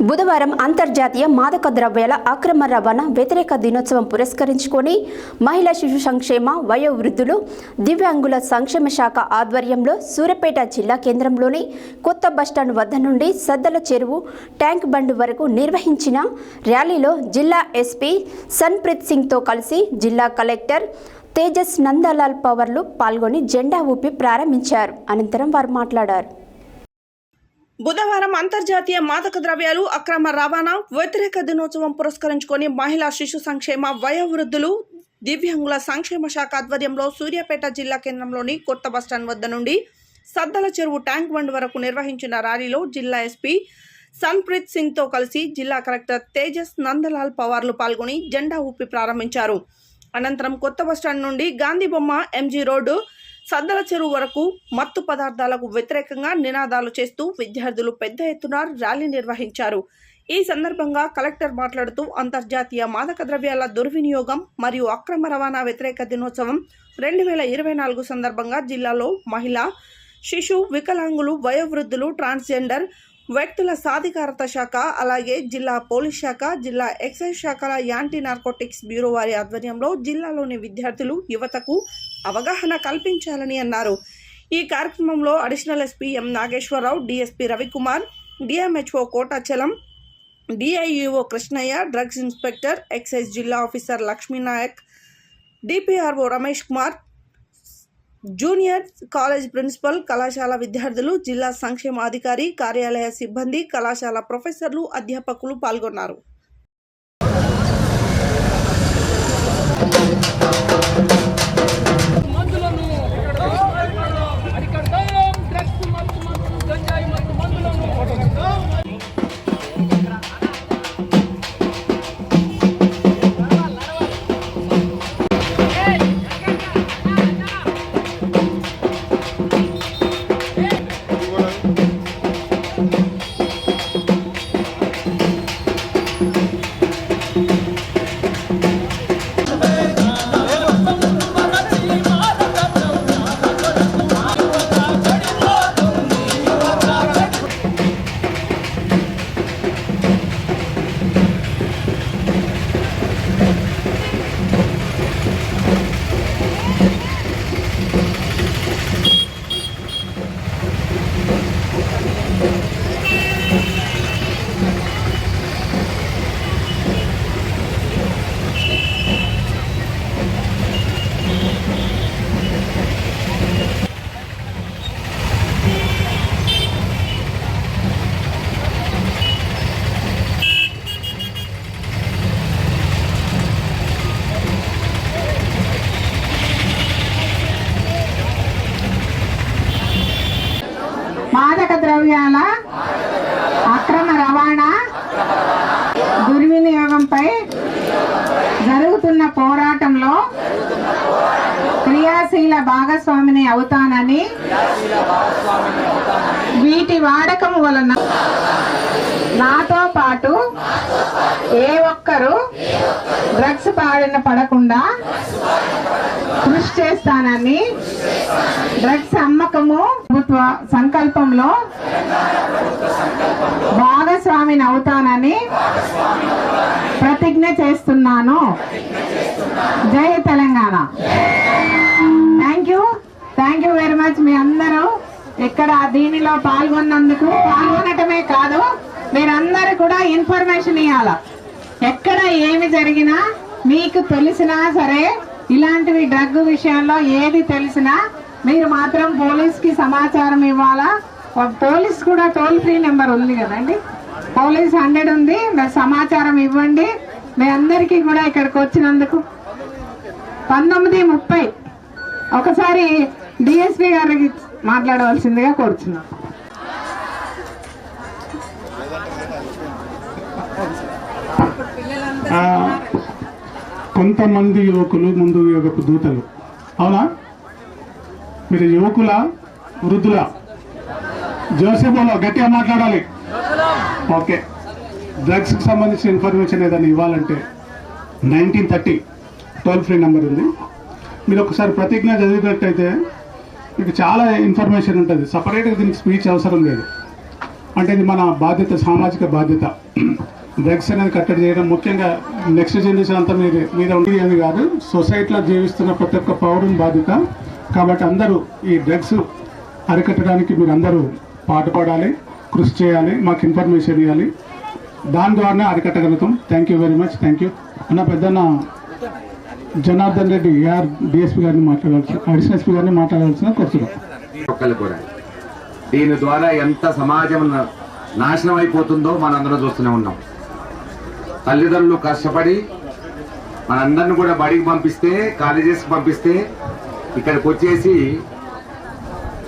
బుధవారం అంతర్జాతీయ మాదక ద్రవ్యాల అక్రమ రవాణా వ్యతిరేక దినోత్సవం పురస్కరించుకొని మహిళా శిశు సంక్షేమ వయోవృద్ధులు దివ్యాంగుల సంక్షేమ శాఖ ఆధ్వర్యంలో సూర్యాపేట జిల్లా కేంద్రంలోని కొత్త బస్టాండ్ వద్ద నుండి సద్దల చెరువు ట్యాంక్ బండ్ వరకు నిర్వహించిన ర్యాలీలో జిల్లా ఎస్పీ సన్ప్రీత్ సింగ్తో కలిసి జిల్లా కలెక్టర్ తేజస్ నందలాల్ పవర్లు పాల్గొని జెండా ఊపి ప్రారంభించారు. అనంతరం వారు మాట్లాడారు. బుధవారం అంతర్జాతీయ మాదక ద్రవ్యాలు అక్రమ రవాణా వ్యతిరేక దినోత్సవం పురస్కరించుకొని మహిళా శిశు సంక్షేమ వయోవృద్ధులు దివ్యాంగుల సంక్షేమ శాఖ ఆధ్వర్యంలో సూర్యాపేట జిల్లా కేంద్రంలోని కొత్త బస్టాండ్ వద్ద నుండి సద్దల చెరువు ట్యాంక్ బండ్ వరకు నిర్వహించిన ర్యాలీలో జిల్లా ఎస్పీ సన్ప్రీత్ సింగ్తో కలిసి జిల్లా కలెక్టర్ తేజస్ నందలాల్ పవార్లు పాల్గొని జెండా ఊపి ప్రారంభించారు. అనంతరం కొత్త బస్టాండ్ నుండి గాంధీ బొమ్మ ఎంజీ రోడ్డు సద్దల చెరువు వరకు మత్తు పదార్థాలకు వ్యతిరేకంగా నినాదాలు చేస్తూ విద్యార్థులు పెద్ద ఎత్తున ర్యాలీ నిర్వహించారు. ఈ సందర్భంగా కలెక్టర్ మాట్లాడుతూ అంతర్జాతీయ మాదక ద్రవ్యాల దుర్వినియోగం మరియు అక్రమ రవాణా వ్యతిరేక దినోత్సవం రెండు వేల ఇరవై నాలుగు సందర్భంగా జిల్లాలో మహిళ శిశు వికలాంగులు వయోవృద్ధులు ట్రాన్స్జెండర్ వ్యక్తుల సాధికారత శాఖ అలాగే జిల్లా పోలీస్ శాఖ జిల్లా ఎక్సైజ్ శాఖల యాంటీ నార్కోటిక్స్ బ్యూరో వారి ఆధ్వర్యంలో జిల్లాలోని విద్యార్థులు యువతకు అవగాహన కల్పించాలని అన్నారు. ఈ కార్యక్రమంలో additional SP M Nageswara Rao DSP Ravi Kumar DMHO Kotachalam DIEO Krishnaiah drugs inspector excise జిల్లా officer Lakshmi Nayak DPRO Ramesh Kumar junior college principal కళాశాల విద్యార్థులు జిల్లా సంక్షేమాధికారి కార్యాలయ సిబ్బంది కళాశాల ప్రొఫెసర్లు అధ్యాపకులు పాల్గొన్నారు. మాదక అక్రమ రవాణా దుర్వినియోగంపై జరుగుతున్న పోరాటంలో క్రియాశీల భాగస్వామిని అవుతానని వీటి వాడకం వలన నాతో పాటు ఏ ఒక్కరు డ్రగ్స్ పాడిన పడకుండా కృషి చేస్తానని డ్రగ్స్ అమ్మకము ప్రభుత్వ సంకల్పంలో భాగస్వామిని అవుతానని ప్రతిజ్ఞ చేస్తున్నాను. జై Telangana. Thank you thank you very much మీ అందరూ ఇక్కడ దీనిలో పాల్గొన్నందుకు పాల్గొనటమే కాదు మీరందరూ కూడా ఇన్ఫర్మేషన్ ఇవ్వాల ఎక్కడ ఏమి జరిగినా మీకు తెలిసినా సరే ఇలాంటివి డ్రగ్ విషయంలో ఏది తెలిసినా మీరు మాత్రం పోలీస్కి సమాచారం ఇవ్వాలా? పోలీస్ కూడా టోల్ ఫ్రీ నెంబర్ ఉంది కదండి? పోలీస్ హండ్రెడ్ ఉంది మీరు సమాచారం ఇవ్వండి. మీ అందరికీ కూడా ఇక్కడికి వచ్చినందుకు. పంతొమ్మిది ముప్పై. ఒకసారి డిఎస్పి గారికి మాట్లాడవలసిందిగా కోరుచున్నాం. కొంతమంది యువకులు ముందు యువకు దూతలు. అవునా? మీరు యువకుల వృద్ధుల జోసెఫ్లో గట్టిగా మాట్లాడాలి. ఓకే. డ్రగ్స్కి సంబంధించిన ఇన్ఫర్మేషన్ ఏదైనా ఇవ్వాలంటే nineteen thirty toll free number ఉంది. మీరు ఒకసారి ప్రతిజ్ఞ చదివినట్టయితే మీకు చాలా ఇన్ఫర్మేషన్ ఉంటుంది. సపరేట్గా దీనికి స్పీచ్ అవసరం లేదు. అంటే ఇది మన బాధ్యత సామాజిక బాధ్యత. డ్రగ్స్ అనేది కట్టడి చేయడం ముఖ్యంగా నెక్స్ట్ జనరేషన్ అంతా మీద మీద ఉండేది అని కాదు. సొసైటీలో జీవిస్తున్న ప్రతి ఒక్క పౌరుని బాధ్యత కాబట్టి అందరూ ఈ డ్రగ్స్ అరికట్టడానికి మీరు అందరూ పాటుపడాలి కృషి చేయాలి మాకు ఇన్ఫర్మేషన్ ఇవ్వాలి. దాని ద్వారానే అరికట్టగలుగుతాం. Thank you very much thank you అన్న పెద్దన్న జనార్దన్ రెడ్డి ఏఆర్ డిఎస్పీ గారిని మాట్లాడాల్సి అడిషనల్ ఎస్పీ గారిని మాట్లాడాల్సిన కోరుతున్నాం. కూడా. దీని ద్వారా ఎంత సమాజం నాశనం అయిపోతుందో మనందరం చూస్తూనే ఉన్నాం. తల్లిదండ్రులు కష్టపడి మనందరిని కూడా బడికి పంపిస్తే కాలేజెస్కి పంపిస్తే ఇక్కడికి వచ్చేసి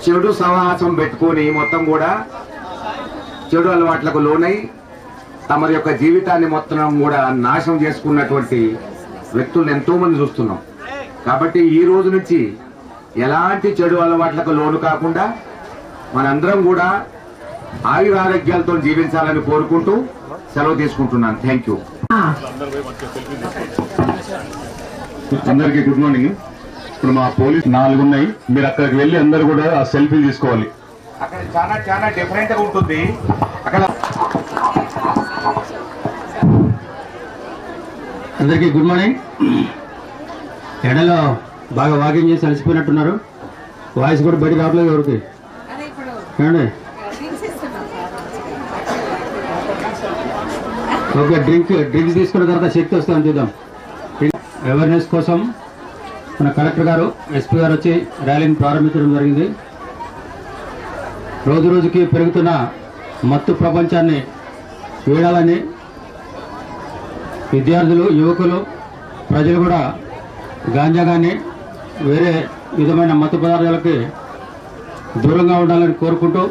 చెడు సమాసం పెట్టుకొని మొత్తం కూడా చెడు అలవాట్లకు లోనై తమ యొక్క జీవితాన్ని మొత్తం కూడా నాశనం చేసుకున్నటువంటి వ్యక్తులను ఎంతోమంది చూస్తున్నాం. కాబట్టి ఈ రోజు నుంచి ఎలాంటి చెడు అలవాట్లకు లోను కాకుండా మనందరం కూడా ఆయుర ఆరోగ్యాలతో జీవించాలని కోరుకుంటూ సెలవు తీసుకుంటున్నాను. Thank you. అందరికీ గుడ్ మార్నింగ్. ఇప్పుడు మా పోలీస్ నాలుగు ఉన్నాయి మీరు అక్కడికి వెళ్ళి అందరు కూడా ఆ సెల్ఫీ తీసుకోవాలి. అక్కడ చాలా చాలా డిఫరెంట్గా ఉంటుంది. అక్కడ అందరికీ గుడ్ మార్నింగ్. ఎండలో బాగా వాకింగ్ చేసి అలసిపోయినట్టున్నారు. వాయిస్ కూడా బయట రావట్లేదు ఎవరికి? ఏమండి? ఓకే డ్రింక్ డ్రింక్స్ తీసుకున్న తర్వాత శక్తి వస్తుందని చూద్దాం. అవేర్నెస్ కోసం మన కలెక్టర్ గారు ఎస్పీ గారు వచ్చి ర్యాలీని ప్రారంభించడం జరిగింది. రోజు రోజుకి పెరుగుతున్న మత్తు ప్రపంచాన్ని వీడాలని విద్యార్థులు యువకులు ప్రజలు కూడా గాంజా కానీ వేరే విధమైన మత్తు పదార్థాలకి దూరంగా ఉండాలని కోరుకుంటూ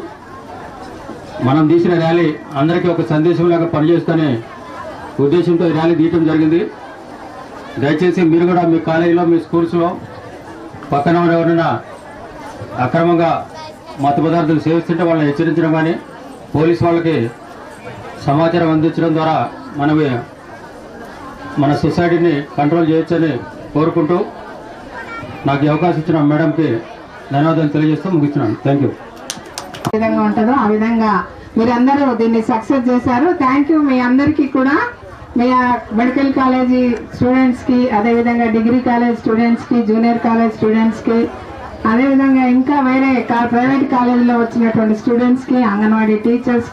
మనం తీసిన ర్యాలీ అందరికీ ఒక సందేశంలాగా పనిచేస్తూనే ఉద్దేశంతో ఈ ర్యాలీ తీయటం జరిగింది. దయచేసి మీరు కూడా మీ కాలేజీలో మీ స్కూల్స్లో పక్కన ఎవరైనా అక్రమంగా మత పదార్థాలు సేవిస్తుంటే వాళ్ళని హెచ్చరించడం కానీ పోలీస్ వాళ్ళకి సమాచారం అందించడం ద్వారా మనవి మన సొసైటీని కంట్రోల్ చేయొచ్చని కోరుకుంటూ నాకు అవకాశం ఇచ్చిన మేడంకి ధన్యవాదాలు తెలియజేస్తూ ముగిస్తున్నాను. థ్యాంక్ యూ ఏ విధంగా ఉంటుందో ఆ విధంగా మీరందరూ దీన్ని సక్సెస్ చేశారు. థ్యాంక్ యూ మీ అందరికీ కూడా. మీ మెడికల్ కాలేజీ స్టూడెంట్స్కి అదేవిధంగా డిగ్రీ కాలేజ్ స్టూడెంట్స్కి జూనియర్ కాలేజ్ స్టూడెంట్స్కి అదేవిధంగా ఇంకా వేరే ప్రైవేట్ కాలేజీలో వచ్చినటువంటి స్టూడెంట్స్కి అంగన్వాడీ టీచర్స్